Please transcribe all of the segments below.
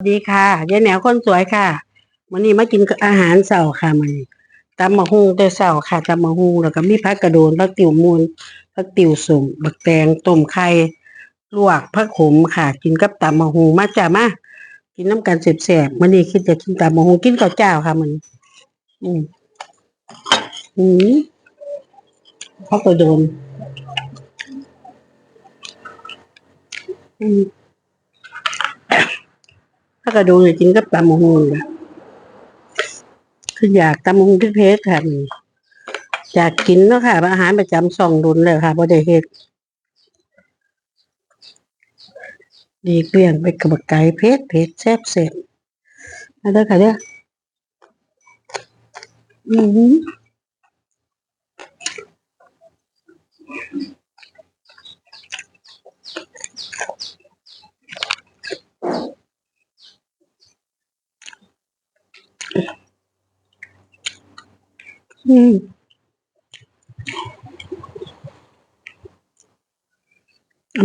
สวัสดีค่ะยายแหนวคนสวยค่ะวันนี้มากินอาหารเสาร์ค่ะมันตำมะฮุงแต่เสาร์ค่ะตำมะฮุงแล้วก็มีผักกระโดนผักติ๋วมูลผักติ๋วสุ่มบักแตงต้มไข่ลวกผักขมค่ะ กินกับตำมะฮุงมาจ้ามากินน้ำกันเสบๆวันนี้คิดจะกินตำมะฮุงกินข้าวเจ้าค่ะมันอืมอืมผักกระโดนอืม ถ้ากระดูกเลยกินกับตำมะฮุงนะคืออยากตำมะฮุงที่เพชรค่ะนี่อยากกินเนาะค่ะ อาหารประจำสองดุนเลยค่ะบ่ได้เฮ็ดดีเกลี่ยงไปกับไก่เพชรเพชรแซ่บเสร็จมาเด้อค่ะเด้ออือ อืม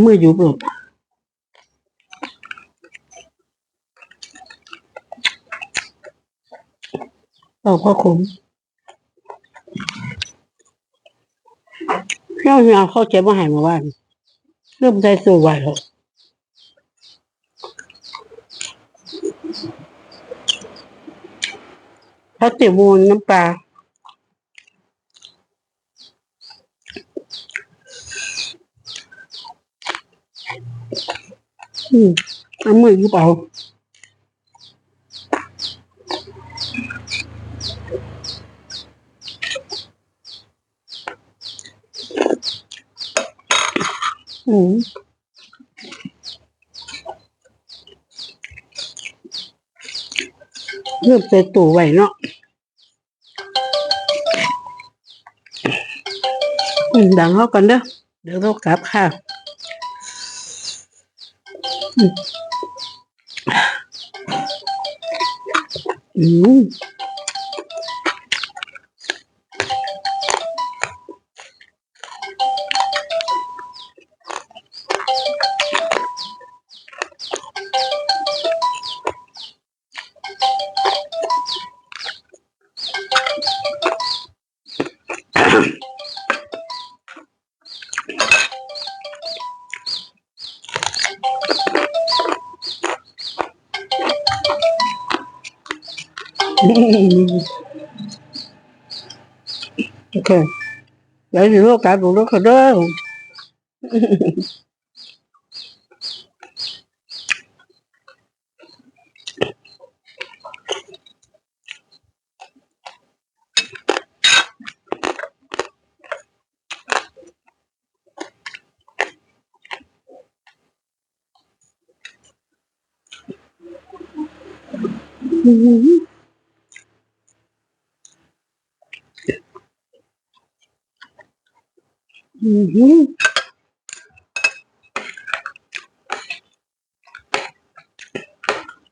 เมื่ออยู่ปลดเอาพ่อขมเที่ยวเนี่ยเข้าใจว่าหายมาบ้านเริ่มได้ตัวไหวแล้วถ้าเตี๋ยวมูลน้ำปลา อืมเอามืออยู่เปล่าอืมเริ่มใส่ตู้ไว้เนาะอืมดังเข้ากันเด้อเดี๋ยวเรากลับค่ะ อืม โอเคเดี๋ยวเรากลับดูแล้วค่ะเด้ออื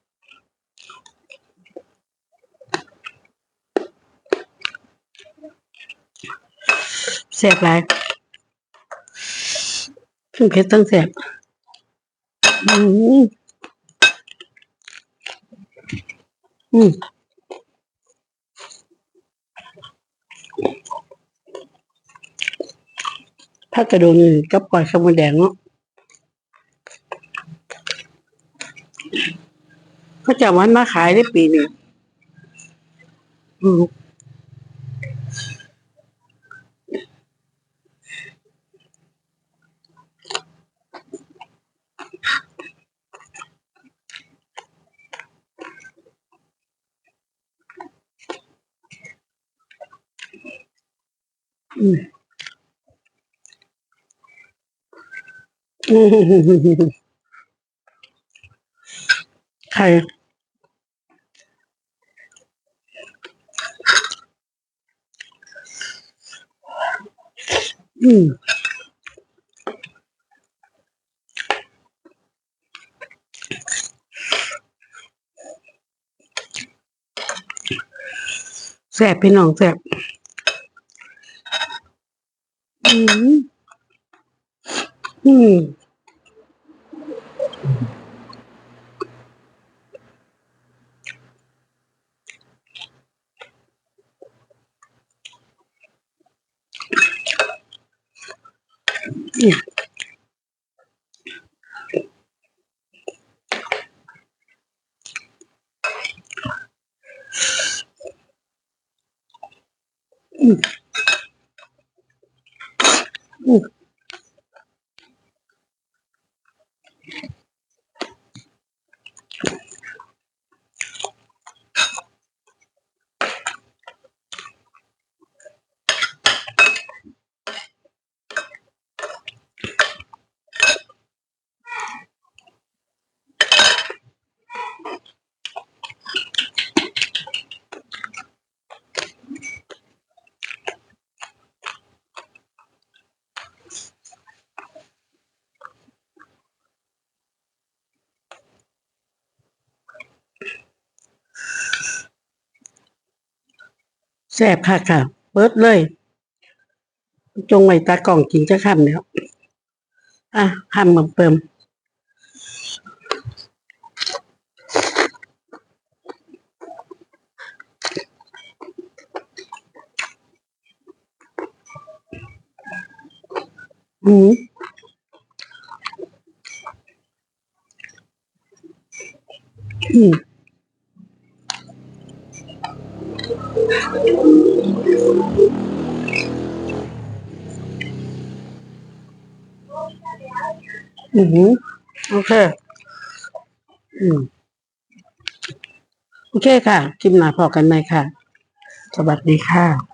มอืมแสบหลายทั้งเผ็ดทั้งแสบอืมอืม ถ้ากระโดนนี่กับปล่อยขาวมดแดงเนาะเขาจะเอามันมาขายได้ปีหนึ่งอืม ใครอืมแสบพี่น้องแสบอืมอืม อืมอื ซ่บค่ะค่ะ เบิดเลย จงไว้ตากล่องกินจะคำแล้ว อะคำมาเติมอืมอืม อือโอเค อืม โอเคค่ะ คลิปหน้าพอกันไหมค่ะ สวัสดีค่ะ